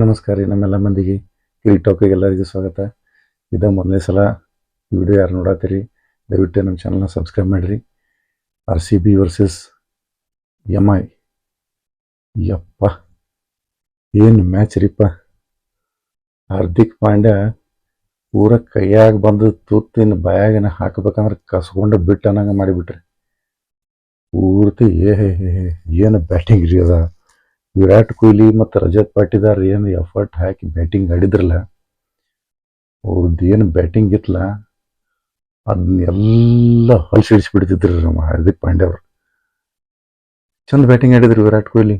ನಮಸ್ಕಾರ ರೀ ನಮ್ಮೆಲ್ಲ ಮಂದಿಗೆ. ಕಿಲ್ ಟಾಕಿಗೆ ಎಲ್ಲರಿಗೂ ಸ್ವಾಗತ. ಇದ ಮೊದಲನೇ ಸಲ ವಿಡಿಯೋ ಯಾರು ನೋಡತ್ತೀರಿ ದಯವಿಟ್ಟು ನಮ್ಮ ಚಾನಲ್ನ ಸಬ್ಸ್ಕ್ರೈಬ್ ಮಾಡಿರಿ. R C B versus M I ಯಪ್ಪ ಏನು ಮ್ಯಾಚ್ ರೀಪ್ಪ ಹಾರ್ದಿಕ್ ಪಾಂಡ್ಯ ಪೂರ ಕೈಯಾಗ ಬಂದು ತುತ್ತಿನ ಬಾಯಾಗಿನ ಹಾಕಬೇಕಂದ್ರೆ ಕಸ್ಕೊಂಡು ಬಿಟ್ಟು ಅನ್ನಂಗೆ ಮಾಡಿಬಿಟ್ರಿ. ಪೂರ್ತಿ ಏ ಹೇ ಹೇ, ಏನು ಬ್ಯಾಟಿಂಗ್ ರೀ ಅದ. ವಿರಾಟ್ ಕೊಹ್ಲಿ ಮತ್ತು ರಜತ್ ಪಾಟಿದಾರ್ ಏನು ಎಫರ್ಟ್ ಹಾಕಿ ಬ್ಯಾಟಿಂಗ್ ಆಡಿದ್ರಲ್ಲ ಅವ್ರದ್ದು ಏನು ಬ್ಯಾಟಿಂಗ್ ಇತ್ತಲ್ಲ ಅದನ್ನೆಲ್ಲ ಹೊಲ್ಸಿಡಿಸ್ಬಿಡ್ತಿದ್ರು ನಮ್ಮ ಹಾರ್ದಿಕ್ ಪಾಂಡ್ಯ ಅವರು. ಚಂದ ಬ್ಯಾಟಿಂಗ್ ಆಡಿದ್ರು ವಿರಾಟ್ ಕೊಹ್ಲಿ,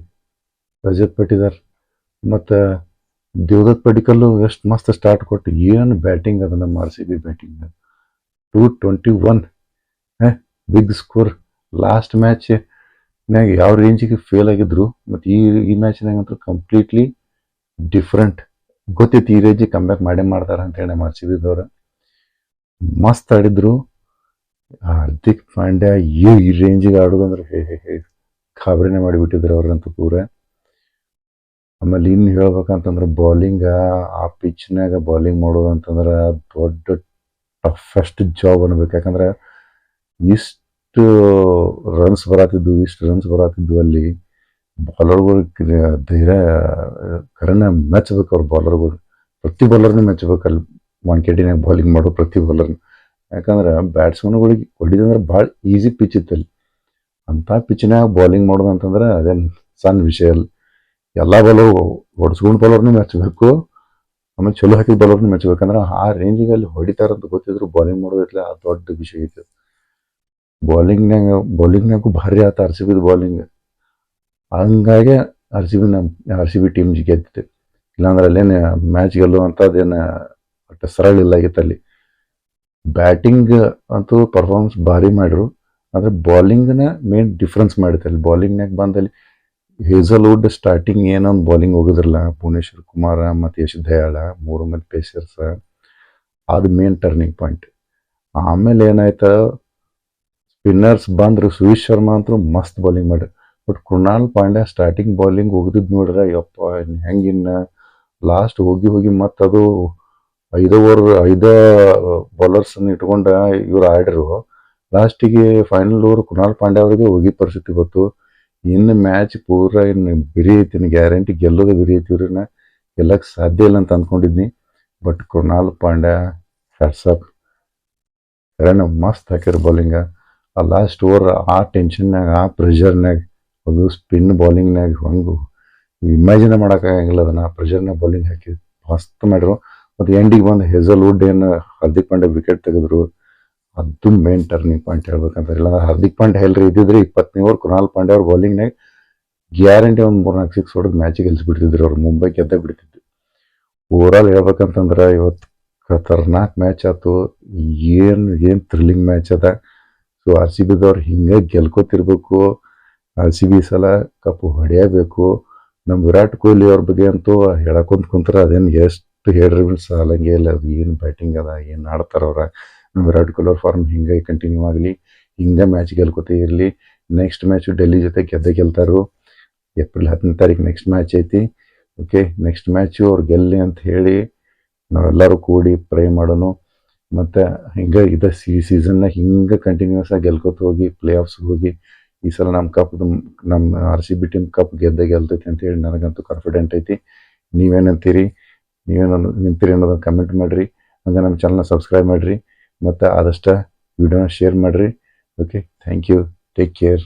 ರಜತ್ ಪಾಟಿದಾರ್ ಮತ್ತು ದೇವದತ್ ಪಡಿಕಲ್ಲು ಎಷ್ಟು ಮಸ್ತ್ ಸ್ಟಾರ್ಟ್ ಕೊಟ್ಟು ಏನು ಬ್ಯಾಟಿಂಗ್ ಅದ ನಮ್ಮ R C B batting two twenty one big score last match ನ್ಯಾಗ ಯಾವ ರೇಂಜಿಗೆ ಫೇಲ್ ಆಗಿದ್ರು, ಮತ್ತು ಈ ಈ ಮ್ಯಾಚ್ನಾಗ ಅಂತೂ ಕಂಪ್ಲೀಟ್ಲಿ ಡಿಫ್ರೆಂಟ್ ಗೊತ್ತಿತ್ತು ಈ ರೇಂಜಿಗೆ ಕಮ್ಬ್ಯಾಕ್ ಮಾಡೇ ಮಾಡ್ತಾರೆ ಅಂತ ಹೇಳಿ ಆರ್ ಸಿ ಮಸ್ತ್ ಆಡಿದ್ರು. ಹಾರ್ದಿಕ್ ಪಾಂಡ್ಯ ಏ ಈ ರೇಂಜಿಗೆ ಆಡೋದಂದ್ರೆ ಹೇ ಹೇ ಹೇ, ಖಾಬ್ರಿನೇ ಮಾಡಿಬಿಟ್ಟಿದ್ರು ಅವ್ರಂತೂ ಪೂರ. ಆಮೇಲೆ ಇನ್ನು ಹೇಳ್ಬೇಕಂತಂದ್ರೆ ಬೌಲಿಂಗ ಆ ಪಿಚ್ನಾಗ ಬೌಲಿಂಗ್ ಮಾಡೋದು ಅಂತಂದ್ರೆ ದೊಡ್ಡ ಟಫೆಸ್ಟ್ ಜಾಬ್ ಅನ್ಬೇಕು. ಯಾಕಂದ್ರೆ ಇಷ್ಟು ರನ್ಸ್ ಬರತಿದ್ವು, ಇಷ್ಟು ರನ್ಸ್ ಬರತಿದ್ವು ಅಲ್ಲಿ ಬಾಲರ್ಗಳು ಧೈರ್ಯ, ಕರೆನ ಮೆಚ್ಚಬೇಕು ಅವ್ರ ಬಾಲರ್ಗಳು ಪ್ರತಿ ಬಾಲರ್ನೂ ಮೆಚ್ಚಬೇಕು ಅಲ್ಲಿ ವಾಂಕೆಟಿನಾಗ ಬೌಲಿಂಗ್ ಮಾಡೋ ಪ್ರತಿ ಬಾಲರ್ನು ಯಾಕಂದ್ರೆ ಬ್ಯಾಟ್ಸ್ಮನ್ಗಳಿಗೆ ಹೊಡಿದಂದ್ರೆ ಭಾಳ ಈಸಿ ಪಿಚ್ ಇತ್ತು ಅಲ್ಲಿ. ಅಂಥ ಪಿಚ್ನಾಗ ಬೌಲಿಂಗ್ ಮಾಡೋದು ಅಂತಂದ್ರೆ ಅದೇನು ಸಣ್ಣ ವಿಷಯ ಅಲ್ಲ. ಎಲ್ಲ ಬಾಲರ್ ಹೊಡ್ಸ್ಕೊಂಡು ಬಾಲರ್ನು ಮೆಚ್ಚಬೇಕು, ಆಮೇಲೆ ಚಲೋ ಹಾಕಿದ ಬಾಲರ್ನು ಮೆಚ್ಚಬೇಕಂದ್ರೆ ಆ ರೇಂಜಿಗೆ ಅಲ್ಲಿ ಹೊಡಿತಾರಂತ ಗೊತ್ತಿದ್ರು ಬಾಲಿಂಗ್ ಮಾಡೋದಿಲ್ಲ ಆ ದೊಡ್ಡ ವಿಷಯ ಐತೆ ಬೌಲಿಂಗ್ನಾಗ ಬೌಲಿಂಗ್ನಾಗೂ ಭಾರಿ ಆತ ಆರ್ ಸಿ ಬಿದು ಬೌಲಿಂಗ್ ಹಂಗಾಗಿ ಆರ್ ಸಿ ಬಿ ನಮ್ಮ ಆರ್ ಸಿ ಬಿ ಟೀಮ್ ಗೆದ್ದಿತ್ತು ಇಲ್ಲಾಂದ್ರೆ ಅಲ್ಲೇನು ಮ್ಯಾಚ್ ಗೆಲ್ಲುವಂಥದ್ದೇನು ಒಟ್ಟು ಸರಳ ಇಲ್ಲ ಆಗಿತ್ತು ಅಲ್ಲಿ. ಬ್ಯಾಟಿಂಗ್ ಅಂತೂ ಪರ್ಫಾರ್ಮೆನ್ಸ್ ಭಾರಿ ಮಾಡಿರು. ಆದರೆ ಬೌಲಿಂಗ್ನ ಮೇನ್ ಡಿಫ್ರೆನ್ಸ್ ಮಾಡಿತ್ತು ಅಲ್ಲಿ. ಬೌಲಿಂಗ್ನಾಗ ಬಂದಲ್ಲಿ ಹೇಸಲ್ವುಡ್ ಸ್ಟಾರ್ಟಿಂಗ್ ಏನೊಂದು ಬೌಲಿಂಗ್ ಹೋಗಿದ್ರಲ್ಲ ಭುವನೇಶ್ವರ್ ಕುಮಾರ ಮತ್ತು ಯಶ್ ದಯಾಳ, ಮೂರು ಮಂದಿ ಪೇಸರ್ಸ ಅದು ಮೇನ್ ಟರ್ನಿಂಗ್ ಪಾಯಿಂಟ್ ಆಮೇಲೆ ಏನಾಯ್ತು? ಸ್ಪಿನ್ನರ್ಸ್ ಬಂದ್ರು ಸುರೇಶ್ ಶರ್ಮಾ ಅಂತೂ ಮಸ್ತ್ ಬೌಲಿಂಗ್ ಮಾಡ್ರಿ. But Krunal Pandya starting bowling ಹೋಗಿದ್ದು ನೋಡ್ರೆ, ಯಪ್ಪ ಹೆಂಗಿನ್ನ ಲಾಸ್ಟ್ ಹೋಗಿ ಹೋಗಿ ಮತ್ತೆ ಅದು ಐದು ಓವರ್ ಐದ ಬೌಲರ್ಸನ್ನು ಇಟ್ಕೊಂಡ ಇವ್ರು ಆಡ್ರು. ಲಾಸ್ಟಿಗೆ ಫೈನಲ್ ಓವರ್ ಕೃಣಾಲ್ ಪಾಂಡ್ಯ ಅವರಿಗೆ ಹೋಗಿ ಪರಿಸ್ಥಿತಿ ಬಂತು. ಇನ್ನು ಮ್ಯಾಚ್ ಪೂರ ಇನ್ನು ಬಿರಿ ಐತಿ ಇನ್ನು ಗ್ಯಾರಂಟಿ ಗೆಲ್ಲೋದು ಬಿರಿ ಐತಿ ಇವ್ರನ್ನ. ಗೆಲ್ಲಕ್ಕೆ ಸಾಧ್ಯ ಇಲ್ಲ ಅಂತ ಅಂದ್ಕೊಂಡಿದ್ನಿ but Krunal Pandya hats off ಮಸ್ತ್ ಹಾಕ್ಯಾರ ಬೌಲಿಂಗ ಆ ಲಾಸ್ಟ್ ಆ ಟೆನ್ಷನ್ನಾಗ ಆ ಪ್ರೆಷರ್ನಾಗ ಅದು ಸ್ಪಿನ್ ಬೌಲಿಂಗ್ನಾಗ ಹಂಗು ಇಮ್ಯಾಜಿನ ಮಾಡೋಕ್ಕಾಗಂಗಿಲ್ಲ ಅದನ್ನು. ಆ ಪ್ರೆಷರ್ನಾಗ ಬೌಲಿಂಗ್ ಹಾಕಿ ಮಸ್ತ್ ಮಾಡಿರು ಮತ್ತು ಎಂಡಿಗೆ ಬಂದು ಹೆಸಲ್ವುಡ್ ಏನು ಹಾರ್ದಿಕ್ ಪಾಂಡೆ ವಿಕೆಟ್ ತೆಗೆದ್ರು, ಅದು ಮೇನ್ ಟರ್ನಿಂಗ್ ಪಾಯಿಂಟ್ ಹೇಳ್ಬೇಕಂತ. ಇಲ್ಲ, ಹಾರ್ದಿಕ್ ಪಾಂಡೆ ಎಲ್ಲರೂ ಇದ್ದಿದ್ರೆ ಇಪ್ಪತ್ತನೇ ಓವರ್ ಕೃಣಾಲ್ ಪಾಂಡೆ ಅವ್ರ ಬೌಲಿಂಗ್ನಾಗ ಗ್ಯಾರಂಟಿ ಒಂದು ಮೂರ್ನಾಲ್ಕು ಸಿಕ್ಸ್ ಹೊಡೆದು ಮ್ಯಾಚಿಗೆ ಗೆಲ್ಸ್ಬಿಡ್ತಿದ್ರು ಅವ್ರು. ಮುಂಬೈ ಗೆದ್ದ ಬಿಡ್ತಿದ್ರು. ಓವರಾಲ್ ಹೇಳ್ಬೇಕಂತಂದ್ರೆ ಇವತ್ತು ಖತರ್ನಾಕ್ ಮ್ಯಾಚ್ ಆಯ್ತು ಏನು ಏನು ಥ್ರಿಲ್ಲಿಂಗ್ ಮ್ಯಾಚ್ ಅದ. ಸೊ ಆರ್ ಸಿ ಬಿದವ್ರು ಹಿಂಗೆ ಗೆಲ್ಕೋತಿರ್ಬೇಕು. ಆರ್ ಸಿ ಬಿ ಸಲ ಕಪ್ಪು ಹೊಡೆಯಬೇಕು. ನಮ್ಮ ವಿರಾಟ್ ಕೊಹ್ಲಿ ಅವ್ರ ಬಗ್ಗೆ ಅಂತೂ ಹೇಳಕೊಂತ ಕುಂತಾರೆ ಅದೇನು ಎಷ್ಟು ಹೇಳ್ರಿ ಸಾಲಂಗೆ ಇಲ್ಲ. ಅದು ಏನು ಬ್ಯಾಟಿಂಗ್ ಅದ, ಏನು ಆಡ್ತಾರ ಅವ್ರ. ನಮ್ಮ ವಿರಾಟ್ ಕೊಹ್ಲಿ ಅವ್ರ ಫಾರ್ಮ್ ಹಿಂಗೆ ಕಂಟಿನ್ಯೂ ಆಗಲಿ ಹಿಂಗೆ ಮ್ಯಾಚ್ ಗೆಲ್ಕೋತೇ ಇರಲಿ. ನೆಕ್ಸ್ಟ್ ಮ್ಯಾಚು ಡೆಲ್ಲಿ ಜೊತೆ ಗೆದ್ದೇ ಗೆಲ್ತಾರು. ಏಪ್ರಿಲ್ ಹತ್ತನೇ ತಾರೀಕು ನೆಕ್ಸ್ಟ್ ಮ್ಯಾಚ್ ಐತಿ. ಓಕೆ ನೆಕ್ಸ್ಟ್ ಮ್ಯಾಚು ಅವ್ರು ಗೆಲ್ಲಿ ಅಂತ ಹೇಳಿ ನಾವೆಲ್ಲರೂ ಕೂಡಿ ಪ್ರೇ ಮಾಡೋಣ ಮತ್ತು ಹಿಂಗೆ ಇದ ಸಿ ಸೀಸನ್ನ ಹಿಂಗೆ ಕಂಟಿನ್ಯೂಸ್ ಆಗಿ ಗೆಲ್ಕೋತ ಹೋಗಿ ಪ್ಲೇ ಆಫ್ಸ್ಗೆ ಹೋಗಿ, ಈ ಸಲ ನಮ್ಮ ಕಪ್ ನಮ್ಮ R C B team cup ಗೆದ್ದೇ ಗೆಲ್ತೈತಿ ಅಂತ ಹೇಳಿ ನನಗಂತೂ ಕಾನ್ಫಿಡೆಂಟ್ ಐತಿ. ನೀವೇನಂತೀರಿ ನೀವೇನು ನಿಂತೀರಿ ಅನ್ನೋದನ್ನ ಕಮೆಂಟ್ ಮಾಡಿರಿ. ಹಂಗೆ ನಮ್ಮ ಚಾನಲ್ನ ಸಬ್ಸ್ಕ್ರೈಬ್ ಮಾಡಿರಿ. ಮತ್ತು ಆದಷ್ಟು ವಿಡಿಯೋನ ಶೇರ್ ಮಾಡಿರಿ. Okay thank you take care